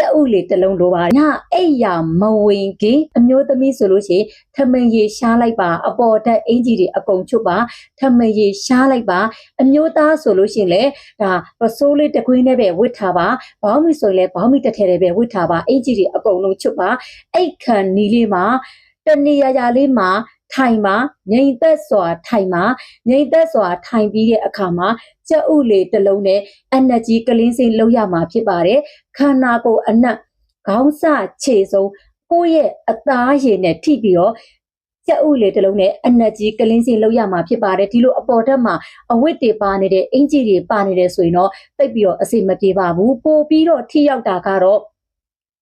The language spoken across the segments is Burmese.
ကြက်ဥလေးတစ်လုံးလိုပါညအိပ်ယာမဝင်ခင်အမျိုးသမီးဆိုလို့ရှိရင်ထမင်ရေရှားလိုက်ပါအပေါ်တက်အင်ကြီးတွေအကုန်ချွတ်ပါထမင်ရေရှားလိုက်ပါအမျိုးသားဆိုလို့ရှိရင်လေဒါပစိုးလေးတစ်ခွင်းနဲ့ပဲဝစ်ထားပါဘောင်းမီဆိုရင်လည်းဘောင်းမီတစ်ထည်နဲ့ပဲဝစ်ထားပါအင်ကြီးတွေအကုန်လုံးချွတ်ပါအိတ်ခံနီးလေးမှာတနေရာရာလေးမှာ ထိုင်ပါငိမ့်သက်စွာထိုင်ပါငိမ့်သက်စွာထိုင်ပြီးတဲ့အခါမှာကြက်ဥလေးတစ်လုံးနဲ့ energy ကလင်းစိမ့်လောက်ရမှာဖြစ်ပါတယ်ခန္ဓာကိုယ်အနက်ခေါင်းစခြေဆုံးကိုယ့်ရဲ့အသားရည်နဲ့ထိပြီးတော့ကြက်ဥလေးတစ်လုံးနဲ့ energy ကလင်းစိမ့်လောက်ရမှာဖြစ်ပါတယ်ဒီလိုအပေါ်တက်မှာအဝတ်တွေပါနေတဲ့အင်ဂျီတွေပါနေတယ်ဆိုရင်တော့တိတ်ပြီးတော့အစိမပြေပါဘူးပို့ပြီးတော့ထိရောက်တာကတော့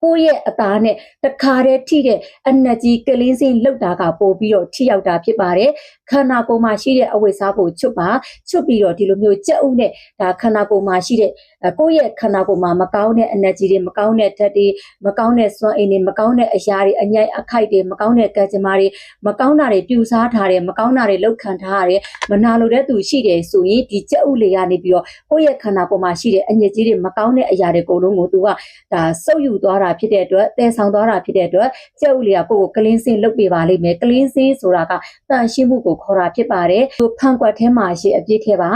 ကိုယ့်ရဲ့အသားနဲ့တခါတည်းထိတဲ့ energy ကလင်းစိမ့်လောက်တာကပို့ပြီးတော့ထိရောက်တာဖြစ်ပါတယ်ခန္ဓာကိုယ်မှာရှိတဲ့အဝတ်စားကိုချွတ်ပါချွတ်ပြီးတော့ဒီလိုမျိုးကြက်ဥနဲ့ဒါခန္ဓာကိုယ်မှာရှိတဲ့အဲကိုယ့်ရဲ့ခန္ဓာကိုယ်မှာမကောင်းတဲ့ energy တွေမကောင်းတဲ့ဓာတ်တွေမကောင်းတဲ့စွမ်းအင်တွေမကောင်းတဲ့အရာတွေအညိုက်အခိုက်တွေမကောင်းတဲ့ကံကြမ္မာတွေမကောင်းတာတွေပြူစားထားတယ်မကောင်းတာတွေလောက်ခံထားရတယ်မနာလိုတဲ့သူရှိတယ်ဆိုရင်ဒီကြက်ဥလေးကနေပြီးတော့ကိုယ့်ရဲ့ခန္ဓာကိုယ်မှာရှိတဲ့အညစ်အကြေးတွေမကောင်းတဲ့အရာတွေကိုလုံးကိုသူကဒါစုပ်ယူသွားတာဖြစ်တဲ့အတွက်တည်ဆောင်သွားတာဖြစ်တဲ့အတွက်ကြက်ဥလေးကကိုယ့်ကိုကလင်းစင်းလုပ်ပေးပါလိမ့်မယ်ကလင်းစင်းဆိုတာကတန်ရှင်းမှုကိုခေါ်တာဖြစ်ပါတယ်သူဖန်ကွက်ထဲမှာရှိအပြည့်ထဲပါ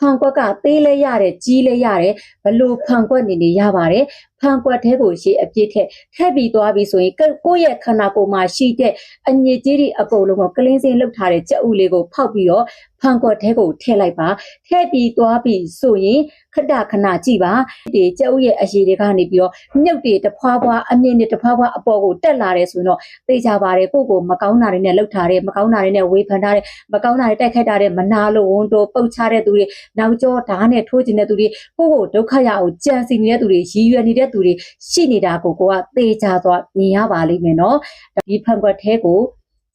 ဖန်ကွက်ကသေးလဲရတယ်ကြီးလဲရတယ်ဘလို့ဖန်ကွက်နေနေရပါတယ်ဖန်ကွက်ထဲကိုရှေ့အပြည့်ထက်ထည့်ပြီးသွားပြီဆိုရင်ကိုကိုယ့်ရဲ့ခန္ဓာကိုယ်မှာရှိတဲ့အညစ်အကြေးတွေအကုန်လုံးကိုကလင်းစင်းလှုပ်ထားတဲ့ကြက်ဥလေးကိုဖောက်ပြီးတော့ဖန်ကွက်ထဲကိုထည့်လိုက်ပါထည့်ပြီးသွားပြီဆိုရင်ခဏခဏကြည့်ပါဒီကြက်ဥရဲ့အရည်တွေကနေပြီးတော့မြုပ်တွေတဖွာဖွာအမြင့်တွေတဖွာဖွာအပေါ်ကိုတက်လာတယ်ဆိုရင်တော့သိကြပါတယ်ကိုယ့်ကိုမကောင်းတာတွေနဲ့လှုပ်ထားတဲ့မကောင်းတာတွေနဲ့ဝေဖန်ထားတဲ့မကောင်းတာတွေတိုက်ခိုက်ထားတဲ့မနာလို့ဝန်တိုပုတ်ချတဲ့သူတွေနောက်ကျောဓာတ်နဲ့ထိုးကျင်တဲ့သူတွေကိုယ့်ကိုဒုက္ခရအောင်ကြံစီနေတဲ့သူတွေရည်ရွယ်နေတဲ့သူတွေရှိနေတာကိုကိုကသေချာသွားမြင်ရပါလိမ့်မယ်နော်ဒီဖန်ကွက်ထဲကို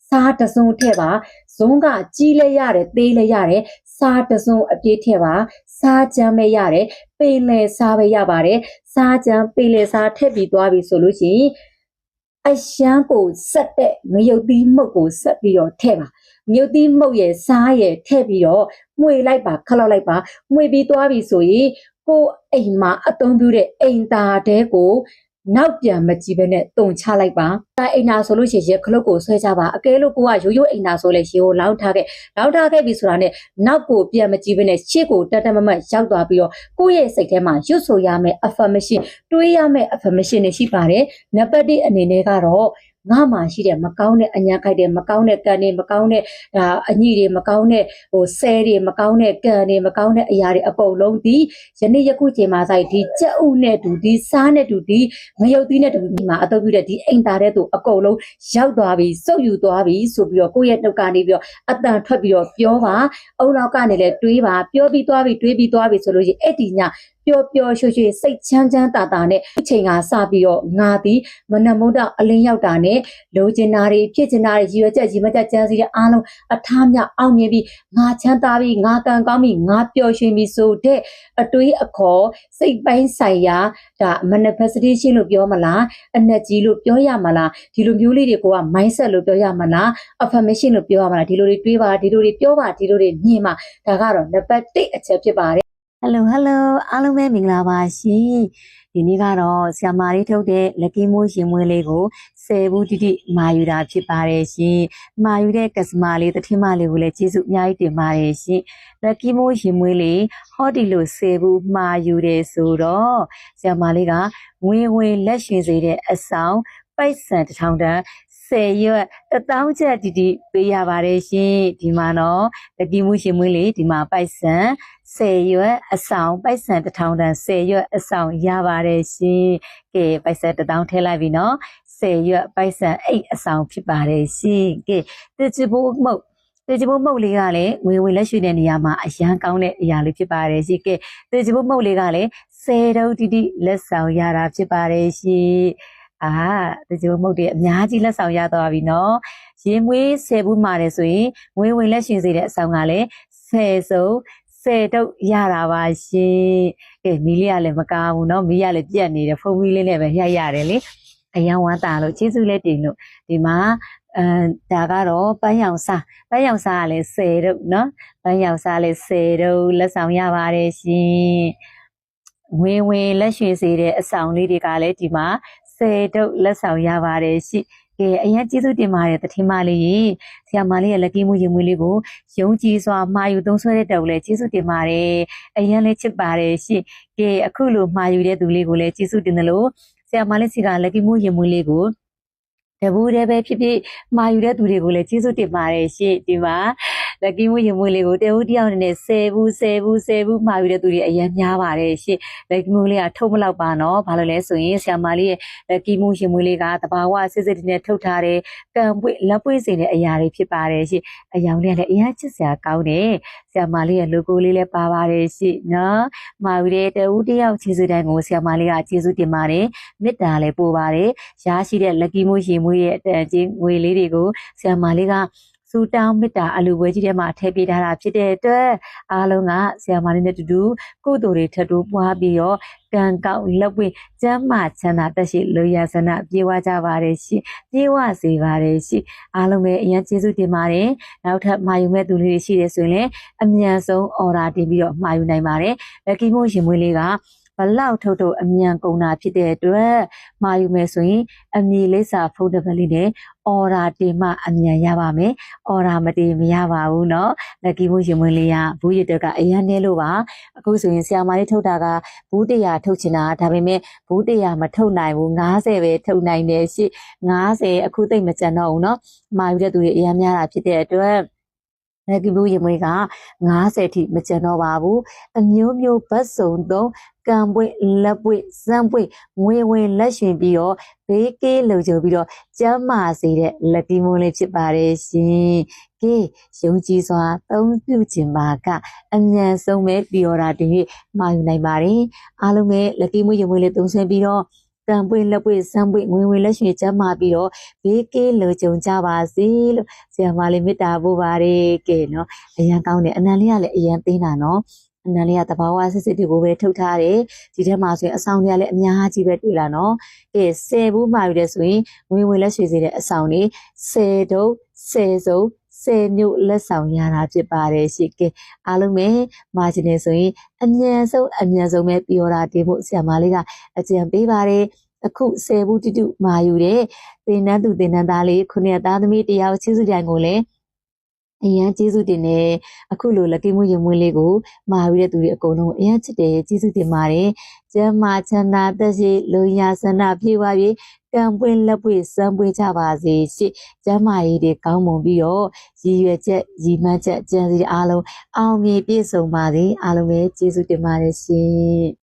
စားတစ်စုံထည့်ပါဇုံးကကြီးလဲရတယ်သေးလဲရတယ်စားတစ်စုံအပြည့်ထည့်ပါစားကြမ်းပဲရတယ်ပေလဲစားပဲရပါတယ်စားကြမ်းပေလဲစားထည့်ပြီးသွားပြီဆိုလို့ရှိရင်အရှမ်းကိုဆက်တဲ့ငရုတ်သီးမှုတ်ကိုဆက်ပြီးတော့ထည့်ပါ မြုပ်သီးမှုတ်ရဲ့စားရဲ့ထည့်ပြီးတော့မှွေလိုက်ပါခလောက်လိုက်ပါမှွေပြီးသွားပြီဆိုရင်ကိုယ်အိမ်မှာအသုံးပြုတဲ့အိမ်သားတဲကိုနောက်ပြန်မကြည့်ဘဲနဲ့တုံချလိုက်ပါ။ဒါအိမ်နာဆိုလို့ရှိရင်ရေခလုတ်ကိုဆွဲကြပါ။အကဲလို့ကိုကရိုးရိုးအိမ်နာဆိုလဲရေကိုလောင်းထားခဲ့။လောင်းထားခဲ့ပြီဆိုတာနဲ့နောက်ကိုပြန်မကြည့်ဘဲနဲ့ရှေ့ကိုတက်တက်မမတ်ရောက်သွားပြီးတော့ကိုယ့်ရဲ့စိတ်ထဲမှာရွတ်ဆိုရမယ့် affirmation တွေးရမယ့် affirmation တွေရှိပါတယ်။နံပါတ်1အနေနဲ့ကတော့ ငါမှရှိတဲ့မကောင်းတဲ့အညာခိုက်တဲ့မကောင်းတဲ့ကံတွေမကောင်းတဲ့ဒါအညိတွေမကောင်းတဲ့ဟိုဆဲတွေမကောင်းတဲ့ကံတွေမကောင်းတဲ့အရာတွေအကုန်လုံးဒီယနေ့ယခုချိန်မှာဆိုင်ဒီကြက်ဥနဲ့တူဒီစားနဲ့တူဒီငရုတ်သီးနဲ့တူဒီမှာအတုပ်ပြတဲ့ဒီအိမ်သားတဲ့သူအကုန်လုံးရောက်သွားပြီစုပ်ယူသွားပြီဆိုပြီးတော့ကိုယ့်ရဲ့နှုတ်ကနေပြီးတော့အတန်ထွက်ပြီးတော့ပြောပါအုံနောက်ကနေလည်းတွေးပါပြောပြီးသွားပြီတွေးပြီးသွားပြီဆိုလို့ရှိရင်အဲ့ဒီည ပျော်ပျော်ရွှင်ရွှင်စိတ်ချမ်းချမ်းသာသာနဲ့အချိန်ကစပြီးတော့ငါသည်မနမုဒ္ဒအလင်းရောက်တာနဲ့လိုချင်တာတွေဖြစ်ချင်တာတွေရည်ရွယ်ချက်ရည်မချက်ကြံစီတဲ့အားလုံးအထားမြအောင်မြင်ပြီးငါချမ်းသာပြီးငါကံကောင်းပြီးငါပျော်ရွှင်ပြီးဆိုတဲ့အတွေးအခေါ်စိတ်ပိုင်းဆိုင်ရာဒါ manifestation လို့ပြောမလား energy လို့ပြောရမလားဒီလိုမျိုးလေးတွေကိုက mindset လို့ပြောရမလား affirmation လို့ပြောရမလားဒီလိုတွေတွေးပါဒီလိုတွေပြောပါဒီလိုတွေမြင်ပါဒါကတော့ number 1အချက်ဖြစ်ပါတယ် ဟယ်လိုဟယ်လိုအားလုံးပဲမင်္ဂလာပါရှင်ဒီနေ့ကတော့ဆ iam မာလေးထုတ်တဲ့လက်ကီမိုးရှင်မွေးလေးကိုဆယ်ဘူးတိတိမာယူတာဖြစ်ပါတယ်ရှင်မာယူတဲ့ကစမာလေးတထင်းမလေးကိုလည်းကျေးဇူးအများကြီးတင်ပါတယ်ရှင်လက်ကီမိုးရှင်မွေးလေးဟောဒီလိုဆယ်ဘူးမာယူတယ်ဆိုတော့ဆ iam မာလေးကငွေငွေလက်ရှင်စေတဲ့အဆောင်ပိုက်ဆံတစ်ထောင်တန်း ဆယ်ရွက်တစ်တောင်းချက်တီတီပေးရပါတယ်ရှင်ဒီမှာတော့လက်ကီမိုးရှင်မွေးလေးဒီမှာပိုက်ဆံဆယ်ရွက်အဆောင်ပိုက်ဆံတစ်ထောင်တန်ဆယ်ရွက်အဆောင်ရပါတယ်ရှင်။ကဲပိုက်ဆံတစ်တောင်းထည့်လိုက်ပြီနော်။ဆယ်ရွက်ပိုက်ဆံအိတ်အဆောင်ဖြစ်ပါတယ်ရှင်။ကဲတချဘိုးမုတ်တချဘိုးမုတ်လေးကလည်းငွေဝင်လက်ရွှေတဲ့နေရာမှာအရန်ကောင်းတဲ့အရာလေးဖြစ်ပါတယ်ရှင်။ကဲတချဘိုးမုတ်လေးကလည်းဆယ်တုပ်တိတိလက်ဆောင်ရတာဖြစ်ပါတယ်ရှင်။ အာဒီဂျိုမုတ်တွေအများကြီးလက်ဆောင်ရသွားပြီနော်ရေမွေးဆယ်ဘူးမာတယ်ဆိုရင်ငွေဝင်လက်ရှင်စေတဲ့အဆောင်ကလည်းဆယ်စုံဆယ်တုတ်ရတာပါရှင်ကဲမီးလေးကလည်းမကောင်းဘူးနော်မီးကလည်းပြက်နေတယ်ဖုန်းမီးလေးနဲ့ပဲရိုက်ရတယ်လေအယံဝါတာလို့ကျေးဇူးလေးတင်လို့ဒီမှာအဲဒါကတော့ပန်းရောင်စားပန်းရောင်စားကလည်း10တုပ်နော်ပန်းရောင်စားလည်း10တုပ်လက်ဆောင်ရပါတယ်ရှင်ငွေဝင်လက်ရွှေစေတဲ့အဆောင်လေးတွေကလည်းဒီမှာ 10တုပ်လက်ဆောင်ရပါတယ်ရှိကဲအရင်ကျေးဇူးတင်ပါတယ်တထင်းမလေးရေဆရာမလေးရဲ့လက်ကိမှုရင်မွေးလေးကိုယုံကြည်စွာမှာယူသုံးဆွဲတဲ့တုပ်လည်းကျေးဇူးတင်ပါတယ်အရင်လည်းချစ်ပါတယ်ရှိကဲအခုလိုမှာယူတဲ့သူလေးကိုလည်းကျေးဇူးတင်တယ်လို့ဆရာမလေးစီကလက်ကိမှုရင်မွေးလေးကိုတဘူးတည်းပဲဖြစ်ဖြစ်မှာယူတဲ့သူတွေကိုလည်းကျေးဇူးတင်ပါတယ်ရှင့်ဒီမှာ လက်ကီမွေးရင်မွေးလေးကိုတဦးတယောက်အနေနဲ့10ဘူး10ဘူး10ဘူးမှာယူတဲ့သူတွေအရင်များပါတယ်ရှင့်လက်ကီမွေးလေးကထုတ်မလောက်ပါနော်ဘာလို့လဲဆိုရင်ဆရာမလေးရဲ့လက်ကီမွေးရင်မွေးလေးကတဘာဝစစ်စစ်နဲ့ထုတ်ထားတဲ့ကံပွေလက်ပွေစင်တဲ့အရာတွေဖြစ်ပါတယ်ရှင့်အယောင်လေးကလည်းအရင်ချစ်စရာကောင်းတယ်ဆရာမလေးရဲ့ logo လေးလည်းပါပါတယ်ရှင့်နော်မှာယူတဲ့တဦးတယောက်ကျေးဇူးတိုင်းကိုဆရာမလေးကကျေးဇူးတင်ပါတယ်မေတ္တာလည်းပို့ပါတယ်ရရှိတဲ့ lucky မိုးရေမွေးရဲ့အတန်ချင်းငွေလေးတွေကိုဆရာမလေးက စူတောင်းမေတ္တာအလူဝဲကြီးထဲမှာထည့်ပေးထားတာဖြစ်တဲ့အတွက်အားလုံးကဆရာမလေးနဲ့တူတူကုသိုလ်တွေထပ်တိုးပွားပြီးတော့ကံကောက်လက်ပွင့်ကျမ်းမာချမ်းသာတက်ရှိလူရဆန္ဒပြေဝကြပါတယ်ရှိပြေဝစေပါတယ်ရှိအားလုံးပဲအရင်ကျေးဇူးတင်ပါတယ်နောက်ထပ်မှာယူမဲ့သူလေးတွေရှိတယ်ဆိုရင်လည်းအမြန်ဆုံးအော်ဒါတင်ပြီးတော့မှာယူနိုင်ပါတယ် lucky မိုးရေမွေးလေးက ဘလောက်ထုတ်ထုတ်အမြန်ကုန်တာဖြစ်တဲ့အတွက်မှာယူမယ်ဆိုရင် အမီလေးစာဖုန်းတစ်ပတ်လေးနဲ့အော်ဒါတင်မှအမြန်ရပါမယ်။အော်ဒါမတင်မရပါဘူးเนาะ။လက်ကီမိုးရင်မွေးလေးရဘူးရတက်ကအရန်နဲလို့ပါ။အခုဆိုရင်ဆရာမလေးထုတ်တာကဘူးတရာထုတ်ချင်တာဒါပေမဲ့ဘူးတရာမထုတ်နိုင်ဘူး90ပဲထုတ်နိုင်တယ်ရှိ90အခုသိပ်မကြံတော့ဘူးเนาะ။မာယူတဲ့သူတွေအရန်များတာဖြစ်တဲ့အတွက်လက်ကီဘူးရင်မွေးက90ထိမကြံတော့ပါဘူး။အမျိုးမျိုးဘတ်စုံသုံး ကံပွင့်လက်ပွင့်စမ်းပွင့်ငွေဝင်လက်ရှင်ပြီးတော့ဘေးကေးလုံခြုံပြီးတော့ကျမ်းမာစေတဲ့လက်တီမွန်းလေးဖြစ်ပါတယ်ရှင်။ကဲယုံကြည်စွာသုံးပြုခြင်းပါကအမြန်ဆုံးပဲပြောတာတည်းမှာယူနိုင်ပါတယ်။အားလုံးပဲလက်တီမွန်းရုံမွေးလေးသုံးဆွဲပြီးတော့ကံပွင့်လက်ပွင့်စမ်းပွင့်ဝင်ဝင်လက်ရွှေကျမ်းမာပြီးတော့ဘေးကေးလုံခြုံကြပါစေလို့ဆရာမလေးမေတ္တာပို့ပါတယ်ကဲနော်အရန်ကောင်းတယ်အနံလေးကလည်းအရန်သိနေတာနော် အနံလေးကတဘာဝစစ်စစ်တွေကိုပဲထုတ်ထားတယ်ဒီထဲမှာဆိုရင်အဆောင်တွေကလည်းအများကြီးပဲတွေ့လာနော်ကဲ10ဘူးမှာယူတယ်ဆိုရင်ဝင်ဝင်လက်ရွှေစေတဲ့အဆောင်လေး10တုပ်10စုံ10မြို့လက်ဆောင်ရတာဖြစ်ပါတယ်ရှိကဲအားလုံးပဲမာဂျင်နေဆိုရင်အမြန်ဆုံးအမြန်ဆုံးပဲပြောတာတင်ဖို့ဆရာမလေးကအကြံပေးပါတယ်အခု10ဘူးတူတူမာယူတဲ့သင်တန်းသူသင်တန်းသားလေးခုနှစ်သားသမီးတယောက်ချစ်စုတိုင်ကိုလည်း အရန်ကျေးဇူးတင်တယ်အခုလိုလက်ကိမှုရင်မွေးလေးကိုမာယူတဲ့သူတွေအကုန်လုံးအရန်ချစ်တယ်ကျေးဇူးတင်ပါတယ်ကျမ်းမာချမ်းသာသက်ရှိလူရဆန္ဒပြေဝပြီးကံပွင့်လက်ပွင့်စမ်းပွင့်ကြပါစေရှစ်ကျမ်းမာရေးတွေကောင်းမွန်ပြီးတော့ရည်ရွယ်ချက်ရည်မှန်းချက်ကြံစီအားလုံးအောင်မြင်ပြည့်စုံပါစေအားလုံးပဲကျေးဇူးတင်ပါတယ်ရှင်